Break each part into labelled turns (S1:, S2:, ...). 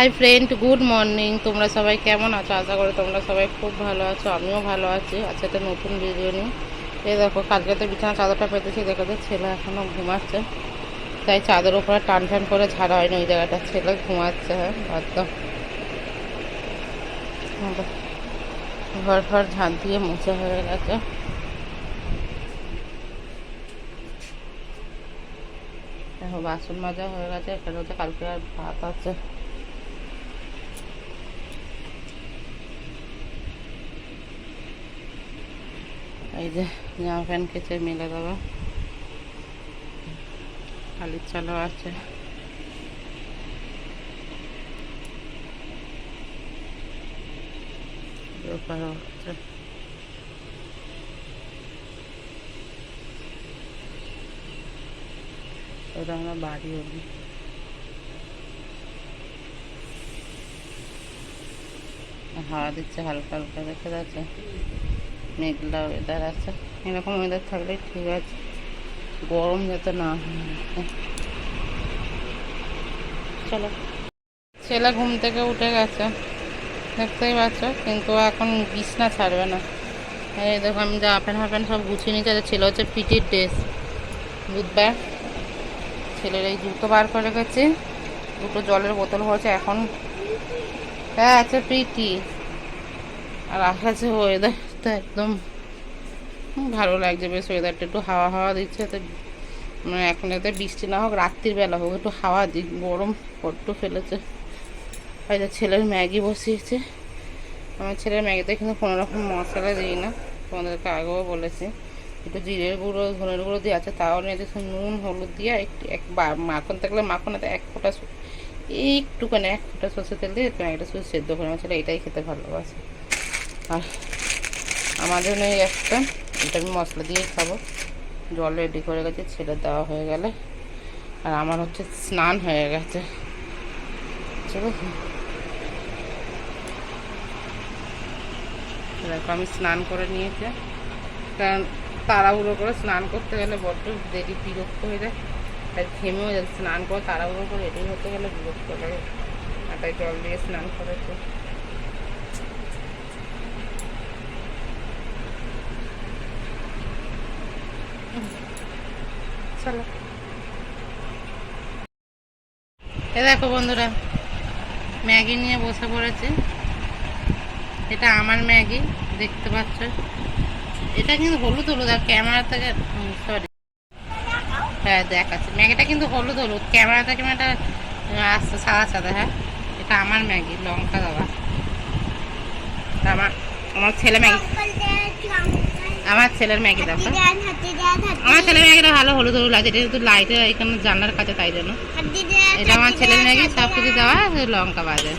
S1: Hi friend, good morning. তোমরা সবাই কেমন আছো? আশা করি তোমরা সবাই খুব ভালো আছো, আমিও ভালো আছি। আচ্ছা একটা নতুন ভিডিও নিয়ে। এই দেখো, কালকে তো বিছানা চাদরটা পেতেছি, দেখো তো ছেলে এখনও ঘুমাচ্ছে। তাই চাদর উপরে টান টান করে ঝাড়া হয়নি ওই জায়গাটা। ছেলে ঘুমাচ্ছে হ্যাঁ একদম। ঘর ঘর ঝাঁট দিয়ে মুছে হয়ে গেছে। দেখো, বাসন মাজা হয়ে গেছে এখানে হচ্ছে কালকে আর ভাত আছে। এই যে, জামা প্যান্ট কেচে মেলে দেবো। খালির চালও আছে। ওপারে হচ্ছে। ওটা আমরা বাড়ি অবধি। হাওয়া দিচ্ছে হালকা হালকা, দেখে যাচ্ছে। মেঘলা ওয়েদার আছে। এরকম ওয়েদার থাকলে ঠিক আছে। গরম যাতে না হয়। চলো। ছেলে ঘুম থেকে উঠে গেছে। দেখতেই পাচ্ছ, কিন্তু এখন বিছনা ছাড়বে না। এই দেখো, আমি প্যান্ট হাফ প্যান্ট সব গুছিয়ে নিয়েছি। আর ছেলে হচ্ছে পিটির ড্রেস। বুধবার। ছেলের এই জুতো বার করে রেখেছি। দুটো জলের বোতল হয়েছে এখন। হ্যাঁ আছে পিটি। আর আকাশে ওয়েদারটা একদম ভালো লাগছে বেশ ওয়েদারটা একটু হাওয়া হাওয়া দিচ্ছে, তো মানে এখন এতে বৃষ্টি না হোক, রাত্রির বেলা হোক, একটু হাওয়া দিক, গরম বড্ড ফেলেছে। হয়তো ছেলের ম্যাগি বসিয়েছে, আমার ছেলের ম্যাগিতে কিন্তু কোনো রকম মশলা দিই না, তোমাদেরকে আগেও বলেছি। একটু জিরের গুঁড়ো, ধনের গুঁড়ো দিয়ে আছে, তাও নিয়ে দেখুন নুন, হলুদ দিয়ে একটু এক বা- মাখন থাকলে মাখন এতে এক ফোঁটা একটুখানি, এক ফোঁটা সর্ষে তেল দিয়ে একটা শুধু সেদ্ধ করে, আমার ছেলে এটাই খেতে ভালোবাসে। আর আমার জন্য এই একটা। এটা আমি মশলা দিয়েই খাব। জল রেডি করে গেছে, ছেড়ে দেওয়া হয়ে গেলে। আর আমার হচ্ছে স্নান হয়ে গেছে। দেখো, আমি স্নান করে নিয়েছি। কারণ তাড়াহুড়ো করে স্নান করতে গেলে বড্ড দেরি, বিরক্ত হয়ে যায়। তাই ঘেমেও যায় স্নান করে তাড়াহুড়ো করে রেডি হতে গেলে বিরক্ত লাগে। আর তাই জল দিয়ে স্নান করেছে চলো। এ দেখো বন্ধুরা, ম্যাগি নিয়ে বসে পড়েছে। এটা আমার ম্যাগি, দেখতে পাচ্ছ? এটা কিন্তু হলুদ হলুদ, আর ক্যামেরা থেকে সরি হ্যাঁ দেখাচ্ছে। ম্যাগিটা কিন্তু হলুদ হলুদ, ক্যামেরা থেকে এটা আসছে সাদা সাদা হ্যাঁ? এটা আমার ম্যাগি, লঙ্কা দেওয়া আমার আমার ছেলে ম্যাগি আমার ছেলের ম্যাগি দেখো। আমার ছেলের ম্যাগিটা ভালো হলুদ হলুদ লাগে এটা একটু লাইটে এখানে জানলার কাছে, তাই জন্য। এটা আমার ছেলের ম্যাগি সব কিছু দেওয়া লঙ্কা বাজে।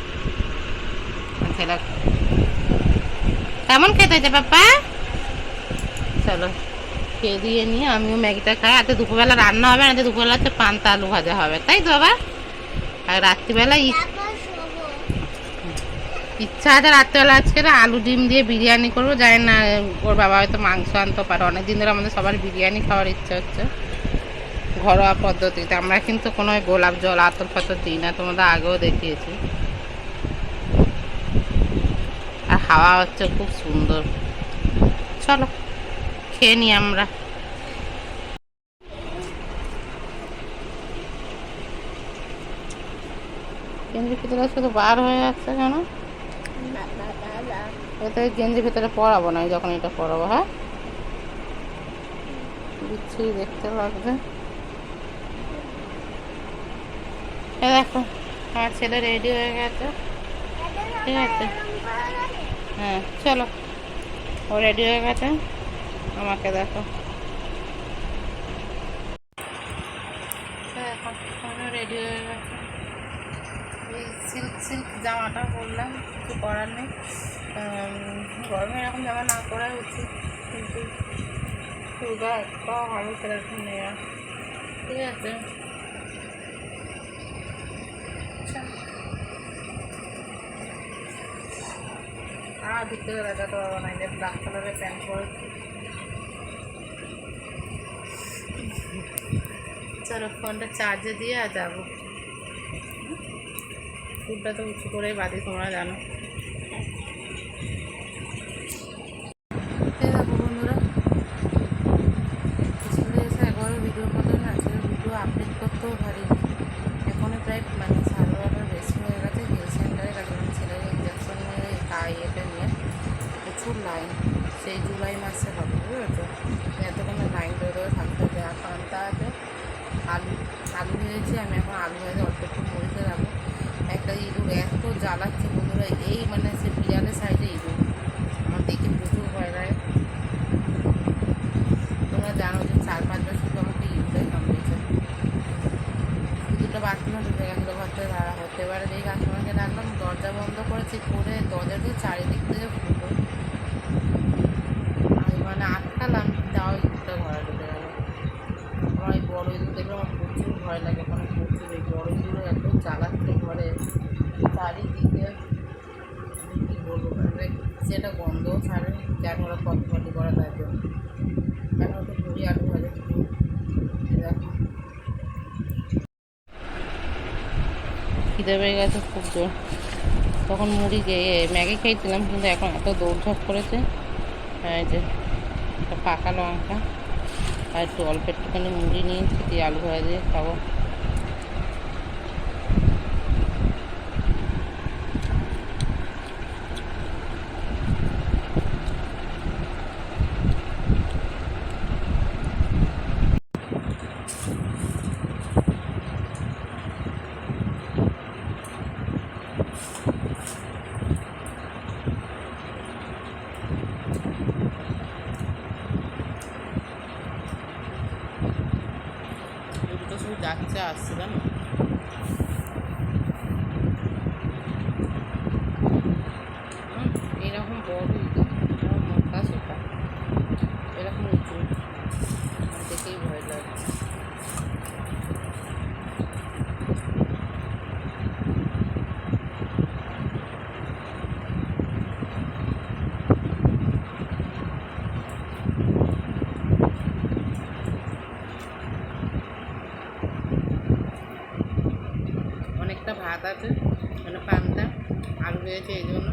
S1: ছেলে কেমন খেতে হয়েছে পাপ্পা? চলো, খেয়ে দিয়ে নিয়ে আমিও ম্যাগিটা খাই। আজকে দুপুরবেলা রান্না হবে না দুপুরবেলা হচ্ছে পান্তা আলু ভাজা হবে। তাই তো বাবা? আর রাত্রিবেলা ইচ্ছা আছে রাত্রেবেলা আজকে না আলু ডিম দিয়ে বিরিয়ানি করব, জানি না, ওর বাবা হয়তো মাংস আনতে পারে। অনেক দিন ধরে আমাদের সবার বিরিয়ানি খাওয়ার ইচ্ছা হচ্ছে। ঘরোয়া পদ্ধতিতে। আমরা কিন্তু কোনো গোলাপ জল, আতর ফাতর দিই না, তোমাদের আগেও দেখিয়েছি। আর হাওয়া হচ্ছে খুব সুন্দর। চলো, খেয়ে নিই আমরা। ভিতরে শুধু বার হয়ে যাচ্ছে কেন? এতে গেঞ্জির ভিতরে পরাবো না যখন এটা পরাবো হ্যাঁ? বিচ্ছিরি দেখতে লাগবে দেখো, আমার ছেলে রেডি হয়ে গেছে। ঠিক আছে। হ্যাঁ চলো। ও রেডি হয়ে গেছে। আমাকে দেখো রেডি হয়ে গেছে এই সিল্ক সিল্ক জামাটা পরলাম কিছু করার নেই। গরমে এরকম জামা না করাই উচিত, কিন্তু চুড়া একটা ভালো সেরকম নেওয়া ঠিক আছে। আর ভিতরে দেখাতে পারব না যে ব্ল্যাক কালারের প্যান্ট পরেছি চলো ফোনটা চার্জে দিয়ে আর যাব। চুলটা তো উঁচু করেই বাঁধি তোমরা জানো। আপলোড করতেও প্রায় মানে বেশি হয়ে গেছে সেন্টারে ছেলের ইঞ্জেকশন নিয়ে ইয়েটা নিয়ে প্রচুর লাইন সেই জুলাই মাসে হবে, বুঝেছ? এতক্ষণে লাইন ধরে ধরে থাকতে হবে আর পান্তা আলু আলু ভেজেছি, আমি এখন আলু ভেজে অল্প একটু মরিচে রাখব। একটা ইঁদুর এত জ্বালাচ্ছে বন্ধুরা, এই মানে সে বিড়ালের সাইডে ইঁদুর আমার দেখে প্রচুর ভয় লাগে। তোমরা জানো যে চার পাঁচ বছর শুধু আমাকে ইঁদুরে কামড়েছে। ইঁদুরটা বাথরুমে ঢুকে গেছিল ঘর থেকে ধরা হতে পারে দেখি কাস্টমারকে ডাকলাম, দরজা বন্ধ করেছি, করে দরজা দিয়ে চারিদিক থেকে ফুটো আমি মানে আটকালাম, তাও ইঁদুরটা ঘরে ঢুকে গেল। আমার বড় ইঁদুর দেখলে আমার প্রচুর ভয় লাগে মানে প্রচুর এই বড় ইঁদুর এত জ্বালাচ্ছে ঘরে চারিদিকে কী বলব মানে সেটা গন্ধ ছাড়ে যেন ওরা পটি করা তার জন্য? এখন তো পুরি আলু ভাজা খিদে পেয়ে গেছে খুব জোর। তখন মুড়ি গিয়ে ম্যাগি খেয়েছিলাম, কিন্তু এখন এত দৌড়ঝাঁপ করেছে। আর এই যে পাকা লঙ্কা আর একটু অল্প একটুখানি মুড়ি নিয়েছি, দিয়ে আলু ভাজা দিয়ে খাব। আসছে জানো হুম, এরকম বড় ইঁদুর এরকম মোটা সোটা এরকম উঁচু আমার দেখেই ভয় লাগছে অনেকটা ভাত আছে মানে পান্তা পেয়েছে এই জন্য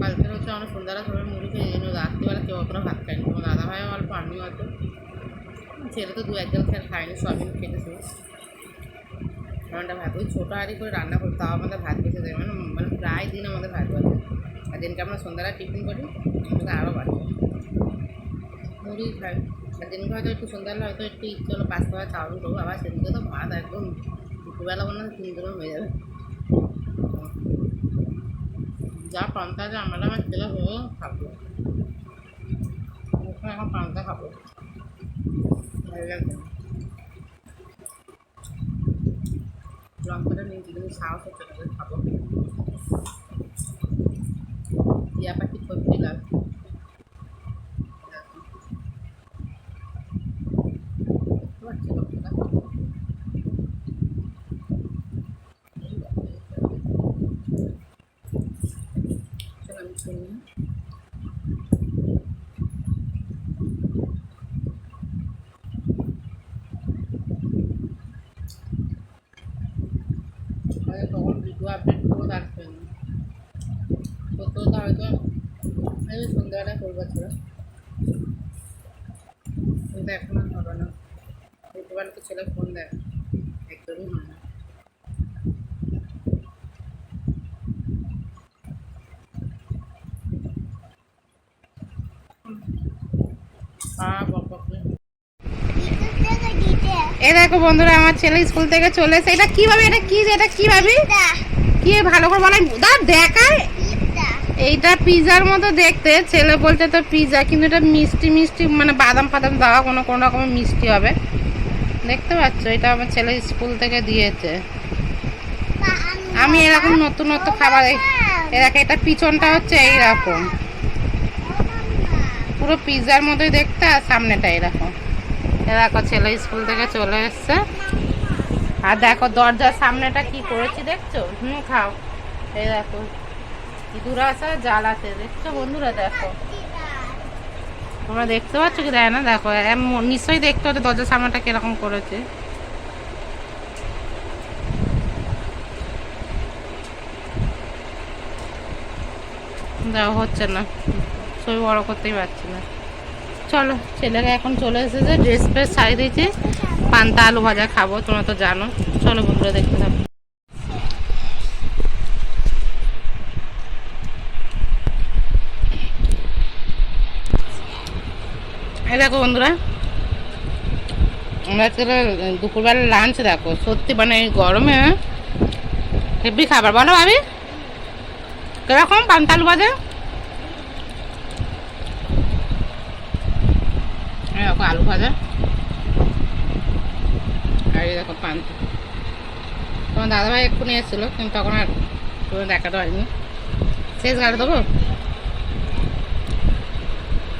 S1: কালকে হচ্ছে অনেক সন্ধ্যাবেলা সবাই মুড়ি খেয়ে এই জন্য রাত্রিবেলা কেউ অতটা ভাত খায়নি। তোমার দাদা ভাইও অল্প, আমিও অত ছেলে তো দু একজন খেয়ে খায়নি, সবই খেতেছে ঘণ্টা ভাত, ওই ছোটো হাঁড়ি করে রান্না করি তাও আমাদের ভাত বেঁচে দেয় মানে মানে প্রায় দিন আমাদের ভাত বাঁচে। আর দিনকে আমরা সন্ধ্যাবেলা টিফিন করি, আমাদের আরও বাঁচে। মুড়ি খাই। আর দিনকে হয়তো একটু সন্ধ্যাবেলা হয়তো একটু ইচ্ছে হলো পাঁচটা চাউল করব আবার সেদিনকে তো ভাত একদম দুপুরবেলা মনে হয় তিন হয়ে যাবে। যা পান্তা আছে আমরা আমার ছেলে হয়ে খাব। এখন পান্তা খাব। ভালো লাগবে লঙ্কাটা নিয়ে যদি সাহস হচ্ছে খাব। টিয়া পাখি সত্যি লাগে দেখতে পাচ্ছি লঙ্কাটা হয়তো তখন ভিডিও আপডেট করব তার জন্য তো হয়তো আমি করব ছিল কিন্তু এখন আর হবে না তো ছেলে ফোন দেয় একদমই হয় না হ্যাঁ বাবা এ দেখো বন্ধুরা আমার ছেলে স্কুল থেকে চলে এসে এটা কি ভাবি? এটা কি এটা কি ভাবি? কি ভালো করে বলাই দা দেখায়। এইটা পিজার মতো দেখতে। ছেলে বলছে তো পিজা কিন্তু এটা মিষ্টি মিষ্টি মানে বাদাম ফাদাম দেওয়া কোনো কোনো রকমের মিষ্টি হবে। দেখতে পাচ্ছ এটা আমার ছেলে স্কুল থেকে দিয়েছে। আমি এরকম নতুন নতুন খাবার এই- এ এটা পিছনটা হচ্ছে এইরকম। পুরো পিজার মতোই দেখতে, আর সামনেটা এরকম দেখো ছেলে স্কুল থেকে চলে এসছে। আর দেখো দরজার সামনেটা কি করেছি দেখছ? হুম, খাও। এই দেখো ইঁদুর আসা আছে দেখছ বন্ধুরা, দেখো। তোমরা দেখতে পাচ্ছ কি দেয় না? দেখো নিশ্চয়ই দেখতে হতো দরজার সামনেটা কীরকম করেছে। যাওয়া হচ্ছে না। ছবি বড় করতেই পারছি না। চলো ছেলেকে এখন চলে এসেছে ড্রেস ফ্রেস ছাড়িয়ে দিয়েছি। পান্তা আলু ভাজা খাব, তোমরা তো জানো। চলো বন্ধুরা দেখতে থাকো। এই দেখো বন্ধুরা, আমরা আজকে দুপুরবেলা লাঞ্চ দেখো। সত্যি মানে এই গরমে হেভি খাবার। বলো ভাবি, কীরকম পান্তা আলু ভাজা এই দেখো আলু ভাজা। আর এই দেখো পান্তা তোমার দাদাভাই এক্ষুনি এসেছিল, কিন্তু তখন আর কোনো দেখাতে হয়নি। শেষ গাড়ি দেবো?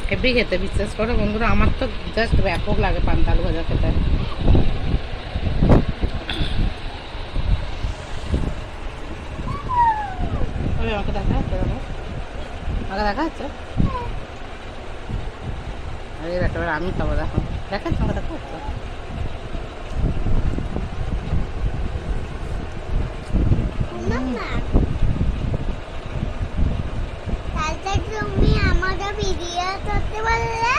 S1: হেভি খেতে, বিশ্বাস করো বন্ধুরা, আমার তো জাস্ট ব্যাপক লাগে পান্তা আলু ভাজা খেতে। আমাকে দেখা আমাকে দেখা যাচ্ছে এবার আমি খাব দেখো। আমাকে দেখা
S2: তুমি আমাদের ভিডিও করতে পারলে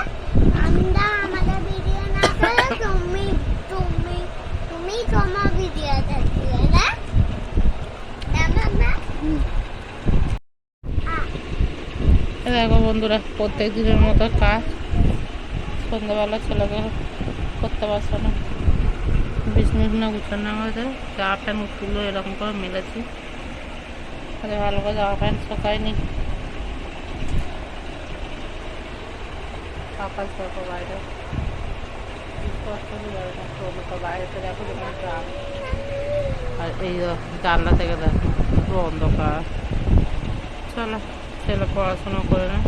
S2: আমরা আমাদের ভিডিও না করে তুমি তুমি তুমি তোমার ভিডিও করতে না?
S1: দেখো বন্ধুরা প্রত্যেক দিনের মতো কাজ। সন্ধ্যাবেলা ছেলেকে করতে পারছে না। বিছনা না গুছানো আমাদের প্যান্ট তুলো এরকম করে মেলেছি। ভালো করে জামা প্যান্ট শোকায়নি। সকাল সকাল বাইরে। বাইরেতে দেখো আর এই জানলা থেকে দেখো অন্ধকার। চলো ছেলে পড়াশোনা করে না।